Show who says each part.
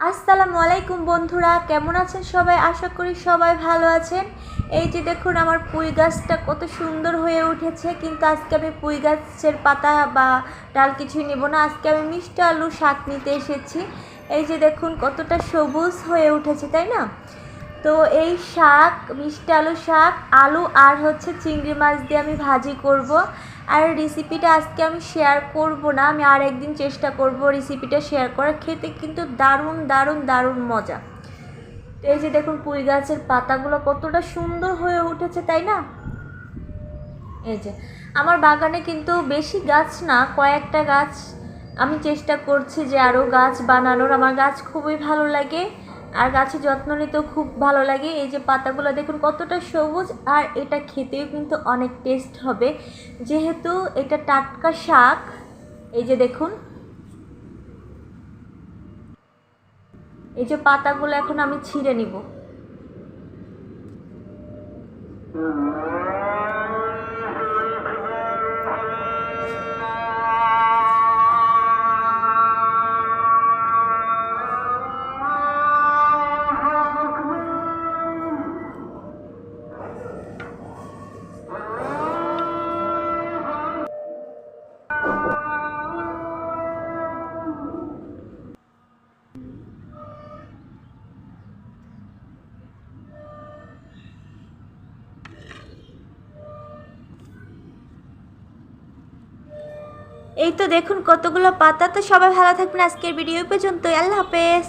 Speaker 1: আসসালামু আলাইকুম বন্ধুরা, কেমন আছেন সবাই? আশা করি সবাই ভালো আছেন। এই যে দেখুন, আমার পুঁই গাছটা কত সুন্দর হয়ে উঠেছে, কিন্তু আজকে আমি পুঁই গাছের পাতা বা ডাল কিছুই নেব না। আজকে আমি মিষ্টি আলু শাক নিতে এসেছি। এই যে দেখুন, কতটা সবুজ হয়ে উঠেছে, তাই না? তো এই শাক, মিষ্টি আলু শাক, আলু আর হচ্ছে চিংড়ি মাছ দিয়ে আমি ভাজি করব। আর রেসিপিটা আজকে আমি শেয়ার করব না, আমি আর একদিন চেষ্টা করব রেসিপিটা শেয়ার করার। খেতে কিন্তু দারুণ দারুণ দারুণ মজা। তো এই যে দেখুন পুঁই গাছের পাতাগুলো কতটা সুন্দর হয়ে উঠেছে, তাই না? এই যে, আমার বাগানে কিন্তু বেশি গাছ না, কয়েকটা গাছ। আমি চেষ্টা করছি যে আরও গাছ বানানোর, আমার গাছ খুবই ভালো লাগে। আর গাছের যত্ন নিতেও খুব ভালো লাগে। এই যে পাতাগুলো দেখুন কতটা সবুজ আর এটা খেতেও কিন্তু অনেক টেস্ট হবে। যেহেতু এটা টাটকা শাক, এই যে দেখুন। এই যে পাতাগুলো এখন আমি ছিঁড়ে নিব। এই তো দেখুন কতগুলো পাতা। তো সবাই ভালো থাকবেন। আজকের ভিডিও পর্যন্ত আল্লাহ হাফেজ।